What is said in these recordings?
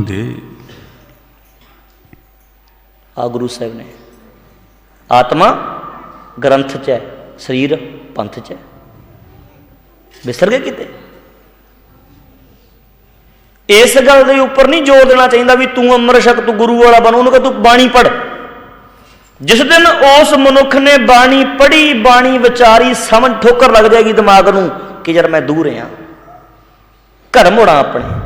ਦੇ। ਆ ਗੁਰੂ ਸਾਹਿਬ ਨੇ। ਆਤਮਾ ਗ੍ਰੰਥ ਚ ਹੈ, ਸਰੀਰ ਪੰਥ ਚ ਹੈ। ਵਿਸਰ ਗਏ ਕਿਤੇ? ਇਸ ਗੱਲ ਦੇ ਉੱਪਰ ਨਹੀਂ ਜ਼ੋਰ ਦੇਣਾ ਚਾਹੀਦਾ ਵੀ ਤੂੰ ਅੰਮ੍ਰਿਤ ਛਕ ਤੂੰ ਗੁਰੂ ਵਾਲਾ ਬਣ, ਉਹਨੂੰ ਕਹ ਤੂੰ ਬਾਣੀ ਪੜ ਜਿਸ ਦਿਨ ਉਸ ਮਨੁੱਖ ਨੇ ਬਾਣੀ ਪੜ੍ਹੀ, ਬਾਣੀ ਵਿਚਾਰੀ ਸਮਝ ਠੋਕਰ ਲੱਗ ਜਾਏਗੀ ਦਿਮਾਗ ਨੂੰ ਕਿ ਯਾਰ ਮੈਂ ਦੂਰ ਹਾਂ ਘਰ ਮੋੜਾਂ ਆਪਣੇ।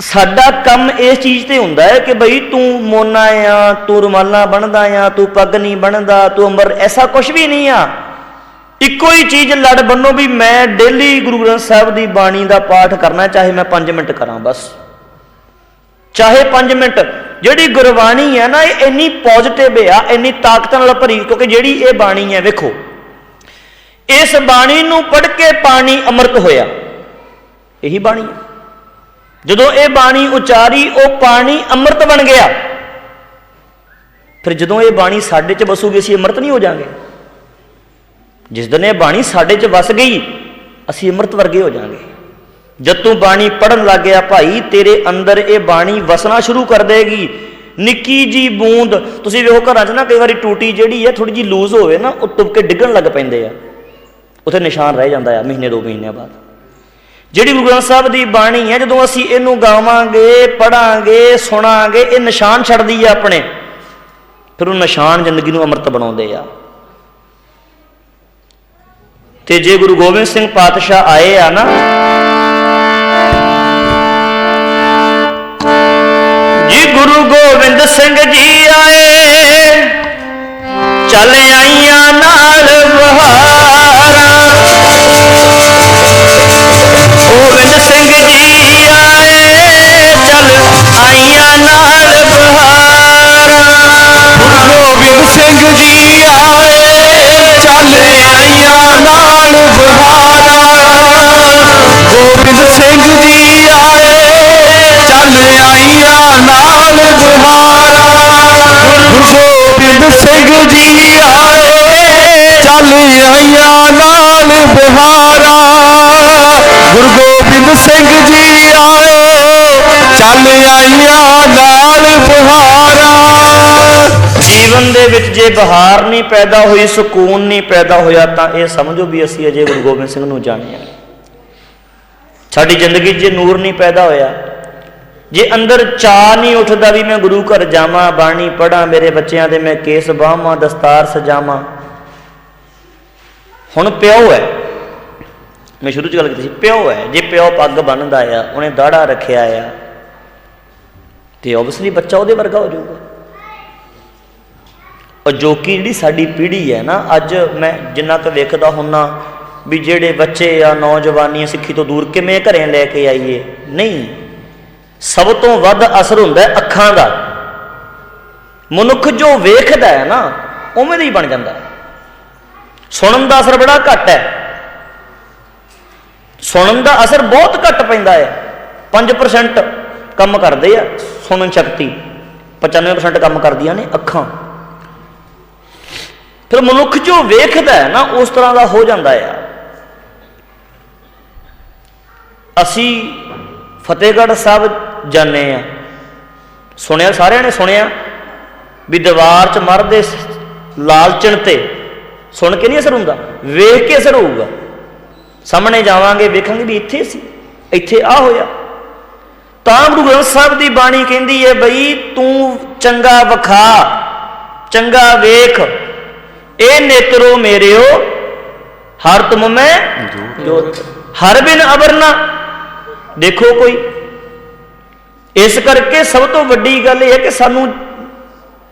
ਸਾਡਾ ਕੰਮ ਇਸ ਚੀਜ਼ ਤੇ ਹੁੰਦਾ ਹੈ ਕਿ ਬਈ ਤੂੰ ਮੋਨਾ ਆ, ਤੂੰ ਰੁਮਾਲਾ ਬਣਦਾ ਆ, ਤੂੰ ਪੱਗ ਨਹੀਂ ਬਣਦਾ, ਤੂੰ ਅੰਬਰ, ਐਸਾ ਕੁਝ ਵੀ ਨਹੀਂ ਆ। ਇੱਕੋ ਹੀ ਚੀਜ਼ ਲੜ ਬੰਨੋ ਵੀ ਮੈਂ ਡੇਲੀ ਗੁਰੂ ਗ੍ਰੰਥ ਸਾਹਿਬ ਦੀ ਬਾਣੀ ਦਾ ਪਾਠ ਕਰਨਾ, ਚਾਹੇ ਮੈਂ 5 ਮਿੰਟ ਕਰਾਂ ਬਸ। ਚਾਹੇ 5 ਮਿੰਟ। ਜਿਹੜੀ ਗੁਰਬਾਣੀ ਹੈ ਨਾ, ਇਹ ਇੰਨੀ ਪੋਜ਼ਿਟਿਵ ਆ, ਇੰਨੀ ਤਾਕਤ ਨਾਲ ਭਰੀ, ਕਿਉਂਕਿ ਜਿਹੜੀ ਇਹ ਬਾਣੀ ਹੈ ਵੇਖੋ। ਇਸ ਬਾਣੀ ਨੂੰ ਪੜ੍ਹ ਕੇ ਪਾਣੀ ਅੰਮ੍ਰਿਤ ਹੋਇਆ। ਇਹੀ ਬਾਣੀ ਹੈ ਜਦੋਂ ਇਹ ਬਾਣੀ ਉਚਾਰੀ, ਉਹ ਪਾਣੀ ਅੰਮ੍ਰਿਤ ਬਣ ਗਿਆ। ਫਿਰ ਜਦੋਂ ਇਹ ਬਾਣੀ ਸਾਡੇ 'ਚ ਵਸੂਗੀ, ਅਸੀਂ ਅੰਮ੍ਰਿਤ ਨਹੀਂ ਹੋ ਜਾਾਂਗੇ ਜਿਸ ਦਿਨ ਇਹ ਬਾਣੀ ਸਾਡੇ 'ਚ ਵਸ ਗਈ, ਅਸੀਂ ਅੰਮ੍ਰਿਤ ਵਰਗੇ ਹੋ ਜਾਾਂਗੇ ਜਦ ਤੂੰ ਬਾਣੀ ਪੜਨ ਲੱਗ ਗਿਆ ਭਾਈ, ਤੇਰੇ ਅੰਦਰ ਇਹ ਬਾਣੀ ਵਸਣਾ ਸ਼ੁਰੂ ਕਰ ਦੇਗੀ ਨਿੱਕੀ ਜੀ ਬੂੰਦ, ਤੁਸੀਂ ਵੇਖੋ ਘਰਾਂ 'ਚ ਨਾ ਕਈ ਵਾਰੀ ਟੂਟੀ ਜਿਹੜੀ ਹੈ ਥੋੜੀ ਜੀ ਲੂਜ਼ ਹੋਵੇ ਨਾ, ਉਹ ਤੁਪ ਕੇ ਡਿੱਗਣ ਲੱਗ ਪੈਂਦੇ ਆ। ਉੱਥੇ ਨਿਸ਼ਾਨ ਰਹਿ ਜਾਂਦਾ ਆ, ਮਹੀਨੇ, ਦੋ ਮਹੀਨਿਆਂ ਬਾਅਦ। ਜਿਹੜੀ ਗੁਰੂ ਗ੍ਰੰਥ ਸਾਹਿਬ ਦੀ ਬਾਣੀ ਹੈ, ਜਦੋਂ ਅਸੀਂ ਇਹਨੂੰ ਗਾਵਾਂਗੇ ਪੜਾਂਗੇ ਸੁਣਾਂਗੇ, ਇਹ ਨਿਸ਼ਾਨ ਛੱਡਦੀ ਆ ਆਪਣੇ। ਫਿਰ ਉਹ ਨਿਸ਼ਾਨ ਜ਼ਿੰਦਗੀ ਨੂੰ ਅੰਮ੍ਰਿਤ ਬਣਾਉਂਦੇ ਆ। ਤੇ ਜੇ ਗੁਰੂ ਗੋਬਿੰਦ ਸਿੰਘ ਪਾਤਸ਼ਾਹ ਆਏ ਆ ਨਾ, ਜੀ ਗੁਰੂ ਗੋਬਿੰਦ ਸਿੰਘ ਜੀ ਆਏ, ਚੱਲ ਆਈਆਂ ਨਾਲ ਬਹਾਰਾਂ। ਆਏ ਨਾਲ ਬਹਾਰਾਂ। ਗੁਰੂ ਗੋਬਿੰਦ ਸਿੰਘ ਜੀ ਆਏ ਚੱਲ ਆਈਆਂ ਨਾਲ ਬਹਾਰਾਂ। ਜੀਵਨ ਦੇ ਵਿੱਚ ਜੇ ਬਹਾਰ ਨਹੀਂ ਪੈਦਾ ਹੋਈ, ਸਕੂਨ ਨਹੀਂ ਪੈਦਾ ਹੋਇਆ, ਤਾਂ ਇਹ ਸਮਝੋ ਵੀ ਅਸੀਂ ਅਜੇ ਗੁਰੂ ਗੋਬਿੰਦ ਸਿੰਘ ਨੂੰ ਜਾਣਿਆ ਸਾਡੀ ਜ਼ਿੰਦਗੀ 'ਚ ਨੂਰ ਨਹੀਂ ਪੈਦਾ ਹੋਇਆ, ਜੇ ਅੰਦਰ ਚਾਹ ਨਹੀਂ ਉੱਠਦਾ ਵੀ ਮੈਂ ਗੁਰੂ ਘਰ ਜਾਵਾਂ, ਬਾਣੀ ਪੜਾਂ ਮੇਰੇ ਬੱਚਿਆਂ ਦੇ ਮੈਂ ਕੇਸ ਬਾਹਾਂ, ਦਸਤਾਰ ਸਜਾਵਾਂ ਹੁਣ ਪਿਓ ਹੈ। ਮੈਂ ਸ਼ੁਰੂ 'ਚ ਗੱਲ ਕੀਤੀ ਸੀ, ਪਿਓ ਹੈ। ਜੇ ਪਿਓ ਪੱਗ ਬੰਨਦਾ ਆ, ਉਹਨੇ ਦਾੜਾ ਰੱਖਿਆ ਆ, ਤੇ ਆਬਵੀਅਸਲੀ ਬੱਚਾ ਉਹਦੇ ਵਰਗਾ ਹੋ ਜਾਊਗਾ। ਅਜੋਕੀ ਜਿਹੜੀ ਸਾਡੀ ਪੀੜ੍ਹੀ ਹੈ ਨਾ, ਅੱਜ ਮੈਂ ਜਿੰਨਾ ਕੁ ਵੇਖਦਾ ਹੁੰਨਾ ਵੀ ਜਿਹੜੇ ਬੱਚੇ ਆ ਨੌਜਵਾਨੀ ਸਿੱਖੀ ਤੋਂ ਦੂਰ ਕਿਵੇਂ ਘਰੇ ਲੈ ਕੇ ਆਈਏ। ਨਹੀਂ। ਸਭ ਤੋਂ ਵੱਧ ਅਸਰ ਹੁੰਦਾ ਅੱਖਾਂ ਦਾ। ਮਨੁੱਖ ਜੋ ਵੇਖਦਾ ਹੈ ਨਾ, ਉਵੇਂ ਦਾ ਹੀ ਬਣ ਜਾਂਦਾ। ਸੁਣਨ ਦਾ ਅਸਰ ਬੜਾ ਘੱਟ ਹੈ। ਸੁਣਨ ਦਾ ਅਸਰ ਬਹੁਤ ਘੱਟ ਪੈਂਦਾ ਹੈ। 5% ਕੰਮ ਕਰਦੇ ਆ, ਸੁਣਨ ਸ਼ਕਤੀ। 95% ਕੰਮ ਕਰਦੀਆਂ ਨੇ ਅੱਖਾਂ। ਫਿਰ ਮਨੁੱਖ ਜੋ ਵੇਖਦਾ ਹੈ ਨਾ, ਉਸ ਤਰ੍ਹਾਂ ਦਾ ਹੋ ਜਾਂਦਾ ਆ। ਅਸੀਂ ਫਤਿਹਗੜ੍ਹ ਸਾਹਿਬ ਜਾਂਦੇ ਆ ਸੁਣਿਆ ਸਾਰਿਆਂ ਨੇ ਸੁਣਿਆ ਵੀ ਦੀਵਾਰ 'ਚ ਮਰਦੇ ਲਾਲਚਣ ਤੇ ਸੁਣ ਕੇ ਨਹੀਂ ਅਸਰ ਹੁੰਦਾ, ਵੇਖ ਕੇ ਅਸਰ ਹੋਊਗਾ। ਸਾਹਮਣੇ ਜਾਵਾਂਗੇ, ਵੇਖਾਂਗੇ ਵੀ ਇੱਥੇ ਸੀ, ਇੱਥੇ ਆ ਹੋਇਆ। ਤਾਂ ਗੁਰੂ ਗ੍ਰੰਥ ਸਾਹਿਬ ਦੀ ਬਾਣੀ ਕਹਿੰਦੀ ਹੈ ਬਈ, ਤੂੰ ਚੰਗਾ ਵਿਖਾ, ਚੰਗਾ ਵੇਖ, ਇਹ ਨੇਤਰੋ ਮੇਰਿਓ, ਹਰ ਤੁਮ ਮੈਂ ਜੋਤ। ਹਰ ਬਿਨ ਅਵਰਨਾ ਦੇਖੋ ਕੋਈ, ਇਸ ਕਰਕੇ ਸਭ ਤੋਂ ਵੱਡੀ ਗੱਲ ਇਹ ਹੈ ਕਿ ਸਾਨੂੰ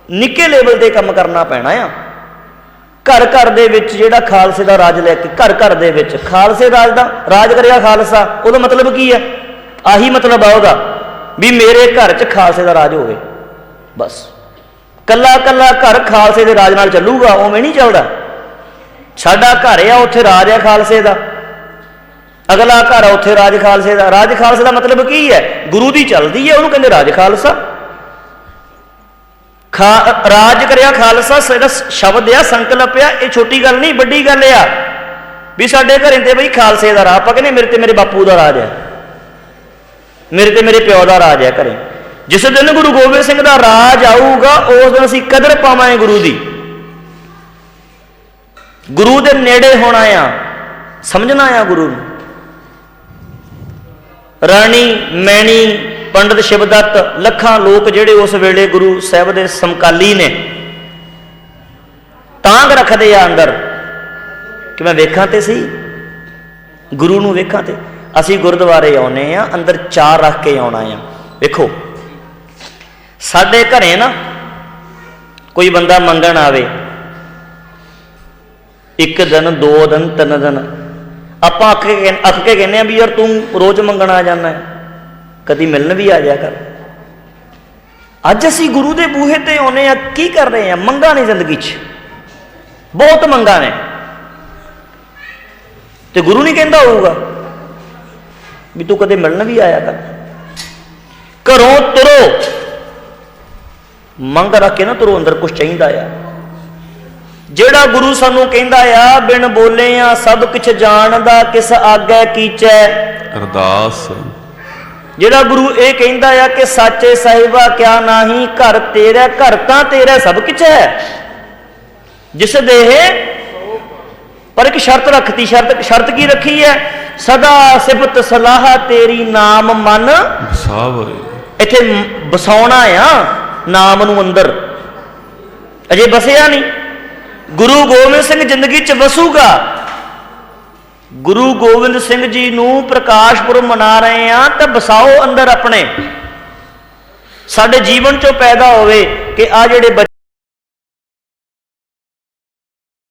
ਨਿੱਕੇ ਲੈਵਲ ਤੇ ਕੰਮ ਕਰਨਾ ਪੈਣਾ ਆ। ਘਰ ਘਰ ਦੇ ਵਿੱਚ ਜਿਹੜਾ ਖਾਲਸੇ ਦਾ ਰਾਜ ਲੈ ਕੇ, ਘਰ ਘਰ ਦੇ ਵਿੱਚ। ਖਾਲਸੇ ਰਾਜ ਦਾ ਰਾਜ ਕਰਿਆ ਖਾਲਸਾ, ਉਹਦਾ ਮਤਲਬ ਕੀ ਹੈ? ਆਹੀ ਮਤਲਬ ਆ ਉਹਦਾ ਵੀ ਮੇਰੇ ਘਰ 'ਚ ਖਾਲਸੇ ਦਾ ਰਾਜ ਹੋਵੇ। ਬਸ। ਕੱਲਾ ਕੱਲਾ ਘਰ ਖਾਲਸੇ ਦੇ ਰਾਜ ਨਾਲ ਚੱਲੂਗਾ, ਉਵੇਂ ਨਹੀਂ ਚੱਲਦਾ। ਸਾਡਾ ਘਰ ਆ, ਉੱਥੇ ਰਾਜ ਆ ਖਾਲਸੇ ਦਾ। ਅਗਲਾ ਘਰ ਆ, ਉੱਥੇ ਰਾਜ ਖਾਲਸੇ ਦਾ। ਰਾਜ ਖਾਲਸੇ ਦਾ ਮਤਲਬ ਕੀ ਹੈ? ਗੁਰੂ ਦੀ ਚੱਲਦੀ ਹੈ, ਉਹਨੂੰ ਕਹਿੰਦੇ ਰਾਜ ਖਾਲਸਾ। ਖਾ ਰਾਜ ਕਰਿਆ ਖਾਲਸਾ ਜਿਹੜਾ ਸ਼ਬਦ ਆ, ਸੰਕਲਪ ਆ, ਇਹ ਛੋਟੀ ਗੱਲ ਨਹੀਂ, ਵੱਡੀ ਗੱਲ ਆ। ਵੀ ਸਾਡੇ ਘਰੇ ਤੇ ਬਈ ਖਾਲਸੇ ਦਾ ਰਾਜ ਆਪਾਂ ਕਹਿੰਦੇ ਮੇਰੇ ਤੇ ਮੇਰੇ ਬਾਪੂ ਦਾ ਰਾਜ ਹੈ ਮੇਰੇ ਤੇ ਮੇਰੇ ਪਿਓ ਦਾ ਰਾਜ ਹੈ ਘਰੇ। ਜਿਸ ਦਿਨ ਗੁਰੂ ਗੋਬਿੰਦ ਸਿੰਘ ਦਾ ਰਾਜ ਆਊਗਾ, ਉਸ ਦਿਨ ਅਸੀਂ ਕਦਰ ਪਾਵਾਂਗੇ ਗੁਰੂ ਦੀ। ਗੁਰੂ ਦੇ ਨੇੜੇ ਹੋਣਾ ਆ, ਸਮਝਣਾ ਆ ਗੁਰੂ ਨੂੰ। ਰਾਣੀ, ਮੈਣੀ ਪੰਡਤ ਸ਼ਿਵਦੱਤ ਲੱਖਾਂ ਲੋਕ ਜਿਹੜੇ ਉਸ ਵੇਲੇ ਗੁਰੂ ਸਾਹਿਬ ਦੇ ਸਮਕਾਲੀ ਨੇ, ਤਾਂਗ ਰੱਖਦੇ ਆ ਅੰਦਰ ਕਿ ਮੈਂ ਵੇਖਾਂ ਤੇ ਸੀ, ਗੁਰੂ ਨੂੰ ਵੇਖਾਂ ਤੇ ਅਸੀਂ ਗੁਰਦੁਆਰੇ ਆਉਨੇ ਆ, ਅੰਦਰ ਚਾਰ ਰੱਖ ਕੇ ਆਉਣਾ ਆ ਵੇਖੋ, ਸਾਡੇ ਘਰੇ ਨਾ ਕੋਈ ਬੰਦਾ ਮੰਗਣ ਆਵੇ, ਇੱਕ ਦਿਨ, ਦੋ ਦਿਨ, ਤਿੰਨ ਦਿਨ, ਆਪਾਂ ਅੱਖ ਕੇ ਕਹਿ- ਅੱਕ ਕੇ ਕਹਿੰਦੇ ਆ ਵੀ ਯਾਰ ਤੂੰ ਰੋਜ਼ ਮੰਗਣ ਆ ਜਾਂਦਾ ਹੈ। ਕਦੀ ਮਿਲਣ ਵੀ ਆ ਜਾ ਕਰ। ਅੱਜ ਅਸੀਂ ਗੁਰੂ ਦੇ ਬੂਹੇ ਤੇ ਆਉਨੇ ਆ ਕੀ ਕਰ ਰਹੇ ਆ ਮੰਗਾ ਨੇ ਜ਼ਿੰਦਗੀ 'ਚ। ਬਹੁਤ ਮੰਗਾ ਨੇ। ਤੇ ਗੁਰੂ ਨਹੀਂ ਕਹਿੰਦਾ ਹੋਊਗਾ ਵੀ ਤੂੰ ਕਦੇ ਮਿਲਣ ਵੀ ਆਇਆ ਕਰ। ਘਰੋਂ ਤੁਰੋ। ਮੰਗ ਰੱਖ ਕੇ ਨਾ ਤੁਰੋ, ਅੰਦਰ ਕੁਝ ਚਾਹੀਦਾ ਆ। ਜਿਹੜਾ ਗੁਰੂ ਸਾਨੂੰ ਕਹਿੰਦਾ ਆ, ਬਿਨ ਬੋਲੇ ਆ, ਸਭ ਕੁਝ ਜਾਣਦਾ, ਕਿਸ ਆਗੇ ਕੀਚੈ। ਅਰਦਾਸ। ਜਿਹੜਾ ਗੁਰੂ ਇਹ ਕਹਿੰਦਾ ਆ ਕਿ ਸਾਚੇ ਸਾਹਿਬਾ ਕਿਆ ਨਾਹੀ ਘਰ ਤੇਰਾ ਘਰ ਤਾਂ ਤੇਰਾ ਸਭ ਕੁਝ ਹੈ। ਜਿਸ ਦੇਹ ਪਰ ਇੱਕ ਸ਼ਰਤ ਰੱਖਤੀ ਸ਼ਰਤ ਸ਼ਰਤ ਕੀ ਰੱਖੀ ਹੈ? ਸਦਾ ਸਿਫਤ ਸਲਾਹ ਤੇਰੀ ਨਾਮ ਮਨ ਸਾਵਰੇ ਇੱਥੇ ਵਸਾਉਣਾ ਆ ਨਾਮ ਨੂੰ ਅੰਦਰ। ਅਜੇ ਵਸਿਆ ਨਹੀਂ। ਗੁਰੂ ਗੋਬਿੰਦ ਸਿੰਘ ਜ਼ਿੰਦਗੀ 'ਚ ਵਸੂਗਾ। ਗੁਰੂ ਗੋਬਿੰਦ ਸਿੰਘ ਜੀ ਨੂੰ ਪ੍ਰਕਾਸ਼ ਪੁਰਬ ਮਨਾ ਰਹੇ ਆ ਤਾਂ ਵਸਾਓ ਅੰਦਰ ਆਪਣੇ। ਸਾਡੇ ਜੀਵਨ 'ਚੋਂ ਪੈਦਾ ਹੋਵੇ ਕਿ ਆ ਜਿਹੜੇ ਬੱਚੇ